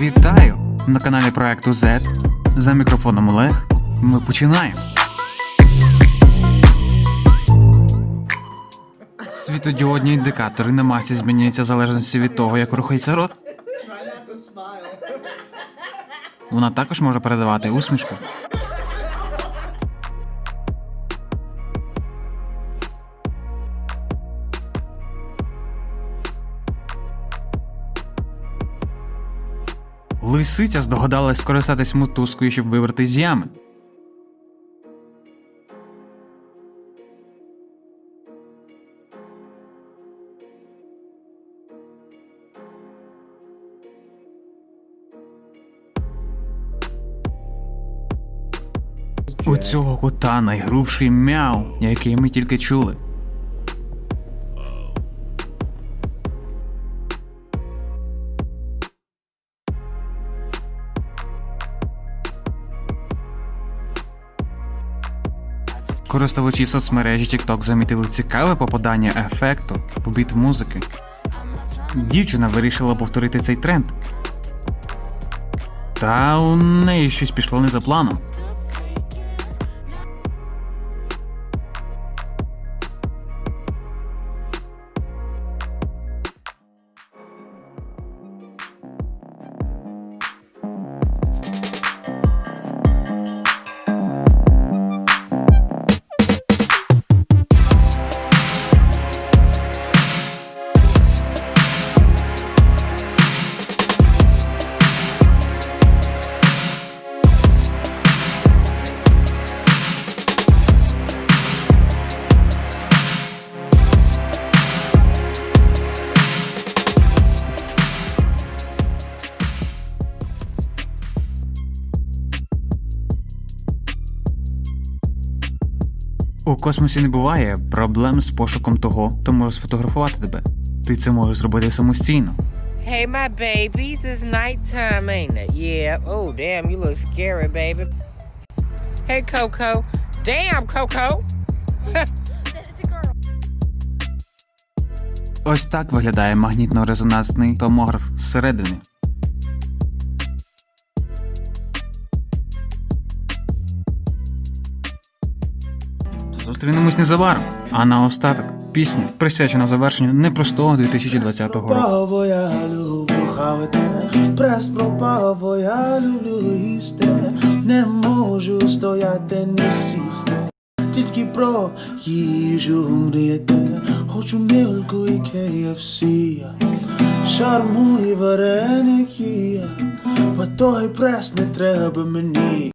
Вітаю на каналі проекту Z. За мікрофоном Олег. Ми починаємо. Світодіодні індикатори на масі змінюються в залежності від того, як рухається рот. Вона також може передавати усмішку. Лисиця здогадалась скористатись мотузкою, щоб вибрати з ями. У цього кота найгрубший мяу, який ми тільки чули. Користувачі соцмережі TikTok замітили цікаве попадання ефекту в біт музики. Дівчина вирішила повторити цей тренд. Та у неї щось пішло не за планом. У космосі не буває проблем з пошуком того, хто може сфотографувати тебе. Ти це можеш зробити самостійно. Hey, my babies, it's nighttime, ain't it? Yeah. Oh, damn, you look scary, baby. Hey, Coco. Damn, Coco. Ось так виглядає магнітно-резонансний томограф зсередини. Зустрінемось незабаром. А наостаток пісня присвячена завершенню непростого 2020 року. Я люблю їсти, не можу стояти, не сісти. Тільки про їжу мріяти, хочу мілку і KFC, шарму і вареники, бо той прес не треба мені.